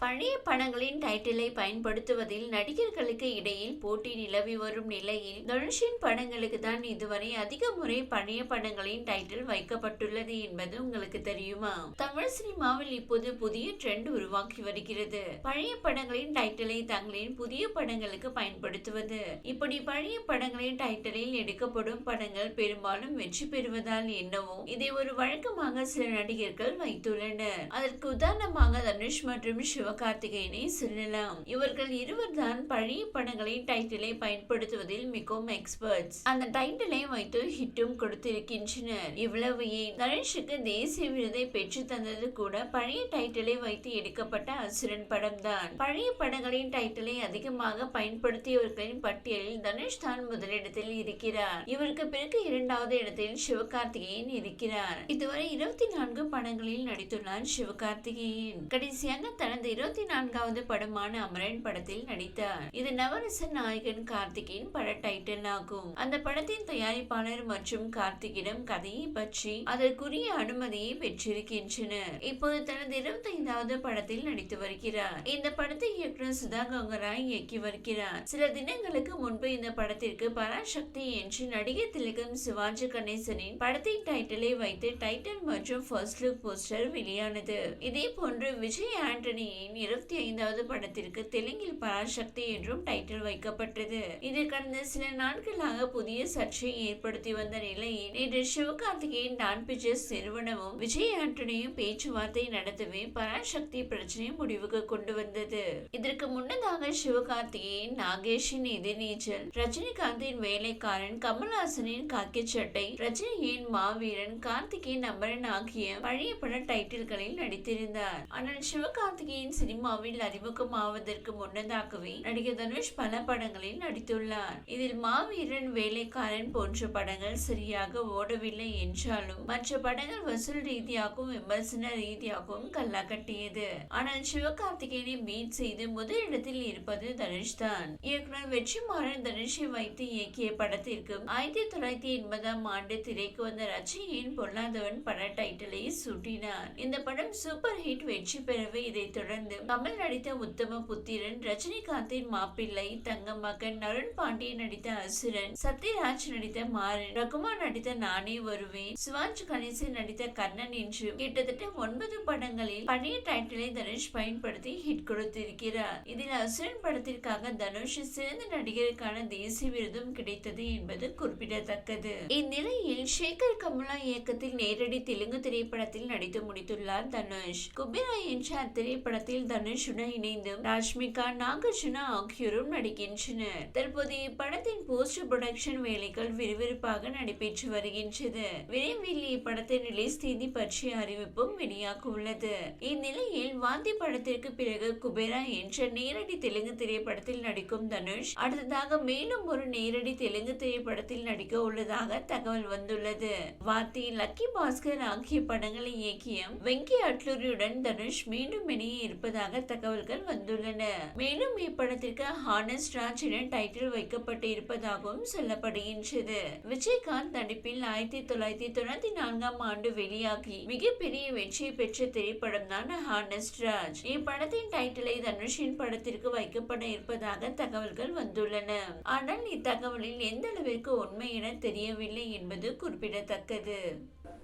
பழைய படங்களின் டைட்டிலை பயன்படுத்துவதில் நடிகர்களுக்கு இடையில் போட்டி நிலவி வரும் நிலையில் தனுஷின் படங்களுக்கு தான் இதுவரை அதிக முறை பழைய படங்களின் டைட்டில் வைக்கப்பட்டுள்ளது என்பது உங்களுக்கு தெரியுமா? தமிழ் சினிமாவில் இப்போது புதிய ட்ரெண்ட் உருவாக்கி வருகிறது. பழைய படங்களின் டைட்டிலை தங்களின் புதிய படங்களுக்கு பயன்படுத்துவது. இப்படி பழைய படங்களின் டைட்டிலில் எடுக்கப்படும் படங்கள் பெரும்பாலும் வெற்றி பெறுவதால் என்னவோ இதை ஒரு வழக்கமாக சில நடிகர்கள் வைத்துள்ளனர். அதற்கு உதாரணமாக தனுஷ் மற்றும் சிவகார்த்திகேயனை சொல்லலாம் இவர்கள் இருவர் தான் பழைய படங்களின் டைட்டிலை பயன்படுத்துவதில் மிகவும் எக்ஸ்பர்ட்ஸ் அந்த டைட்டிலை வைத்து ஹிட்டும் கொடுத்திருக்கின்றனர். இவ்வளவு ஏன்? தனுஷுக்கு தேசிய விருதை பெற்று தந்தது கூட பழைய டைட்டிலை வைத்து எடுக்கப்பட்ட அசுரன் படம் தான் பழைய படங்களின் டைட்டிலை அதிகமாக பயன்படுத்தியவர்களின் பட்டியலில் தனுஷ் தான் முதலிடத்தில் இருக்கிறார். இவருக்கு பிறகு இரண்டாவது இடத்தில் சிவகார்த்திகேயன் இருக்கிறார். இதுவரை இருபத்தி நான்கு படங்களில் நடித்துள்ளார் சிவகார்த்திகேயன் கடைசியாக தனது இருபத்தி நான்காவது படமான அமரன் படத்தில் நடித்தார் இது நவரச நாயகன் கார்த்திகின் பட டைட்டில் ஆகும். அந்த படத்தின் தயாரிப்பாளர் மற்றும் கார்த்திகிடம் கதையை பற்றி அதற்குரிய அனுமதியை பெற்றிருக்கின்றனர் இப்போது தனது இருபத்தி ஐந்தாவது படத்தில் நடித்து வருகிறார். இந்த படத்தை இயக்குனர் சுதா கங்கராய் இயக்கி வருகிறார். சில தினங்களுக்கு முன்பு இந்த படத்திற்கு பராசக்தி என்று நடிகர் திலகம் சிவாஜி கணேசனின் படத்தின் டைட்டிலை வைத்து டைட்டில் மற்றும் ஃபர்ஸ்ட் லுக் போஸ்டர் வெளியானது. இதே போன்று விஜய் ஆண்டனியை ஆண்டனியின் இருபத்தி ஐந்தாவது படத்திற்கு தெலுங்கில் பராசக்தி என்றும் டைட்டில் வைக்கப்பட்டது. இது கடந்த சில நாட்களாக புதிய சர்ச்சையை ஏற்படுத்தி வந்த நிலையில் நேற்று சிவகார்த்திகேயன் டான் பிக்சர்ஸ் நிறுவனமும் விஜய் ஆண்டனியும் பேச்சுவார்த்தை நடத்தவே பராசக்தி பிரச்சனை முடிவுக்கு கொண்டு வந்தது. இதற்கு முன்னதாக சிவகார்த்திகேயன் நாகேஷின் எதிர்நீச்சல் ரஜினிகாந்தின் வேலைக்காரன் கமல்ஹாசனின் காக்கி சட்டை ரஜினியின் மாவீரன் கார்த்திகேயன் அமரன் ஆகிய பழைய பட டைட்டில்களில் நடித்திருந்தார். ஆனால் சிவகார்த்திகேயன் சினிமாவில் அறிமுகமாவதற்கு முன்னதாகவே நடிகர் தனுஷ் பல படங்களில் நடித்துள்ளார். இதில் மாவீரன் வேலைக்காரன் போன்ற படங்கள் சரியாக ஓடவில்லை என்றாலும் மற்ற படங்கள் வசூல் ரீதியாகவும் விமர்சன ரீதியாகவும் கல்லா கட்டியது ஆனால் சிவகார்த்திகேயனை மீட் செய்து முதலிடத்தில் இருப்பது தனுஷ் தான் இயக்குனர் வெற்றிமாறன் தனுஷை வைத்து இயக்கிய படத்திற்கு ஆயிரத்தி தொள்ளாயிரத்தி எண்பதாம் ஆண்டு திரைக்கு வந்த ரஜினியின் பொல்லாதவன் பட டைட்டிலை சூட்டினார். இந்த படம் சூப்பர் ஹிட் வெற்றி பெறவே இதைத் தொடர்ந்து கமல் நடித்த உத்தம புத்திரன் ரஜினிகாந்தின் மாப்பிள்ளை தங்க மகன் நருண் பாண்டியன் நடித்த அசுரன் சத்யராஜ் நடித்த மாறன் ரகுமான் நடித்த நானே வருவேன் சிவாஜ் கணேசன் நடித்த கர்ணன் என்று கிட்டத்தட்ட ஒன்பது படங்களில் பழைய டைட்டிலை தனுஷ் பயன்படுத்தி ஹிட் கொடுத்திருக்கிறார். இதில் அசுரன் படத்திற்காக தனுஷ் சிறந்த நடிகருக்கான தேசிய விருதும் கிடைத்தது என்பது குறிப்பிடத்தக்கது. இந்நிலையில் சேகர் கமலா இயக்கத்தில் நேரடி தெலுங்கு திரைப்படத்தில் நடித்து முடித்துள்ளார் தனுஷ். குபிரா என்ற அத்திரைப்படத்தில் தனுஷுடன் இணைந்து ராஷ்மிகா நாகார்ஜுனா ஆகியோரும் நடிக்கின்றனர். தற்போது இப்படத்தின் போஸ்ட் ப்ரொடக்ஷன் வேலைகள் விறுவிறுப்பாக நடைபெற்று வருகின்றது. விரைவில் இப்படத்தின் ரிலீஸ் தேதி பற்றிய அறிவிப்பும் வெளியாக உள்ளது. இந்நிலையில் வாந்தி படத்திற்கு பிறகு குபேரா என்ற நேரடி தெலுங்கு திரைப்படத்தில் நடிக்கும் தனுஷ் அடுத்ததாக மேலும் ஒரு நேரடி தெலுங்கு திரைப்படத்தில் நடிக்க உள்ளதாக தகவல் வந்துள்ளது. வாத்தி லக்கி பாஸ்கர் ஆகிய படங்களை இயக்கிய வெங்கி அட்லூரியுடன் தனுஷ் மீண்டும் இணைய இருப்பதாக தகவல்கள் வந்துள்ளன. மேலும் இப்படத்திற்கு ஹானஸ்ட் ராஜ் என டைட்டில் வைக்கப்பட்டு இருப்பதாகவும் சொல்லப்படுகின்றது. விஜயகாந்த் நடிப்பில் ஆயிரத்தி தொள்ளாயிரத்தி தொண்ணூத்தி நான்காம் ஆண்டு வெளியாகி மிகப்பெரிய வெற்றி பெற்ற திரைப்படம் தான் ஹானஸ்ட் ராஜ். இப்படத்தின் டைட்டிலை தனுஷின் படத்திற்கு வைக்கப்பட இருப்பதாக தகவல்கள் வந்துள்ளன. ஆனால் இத்தகவலில் எந்த அளவிற்கு உண்மை என தெரியவில்லை என்பது குறிப்பிடத்தக்கது.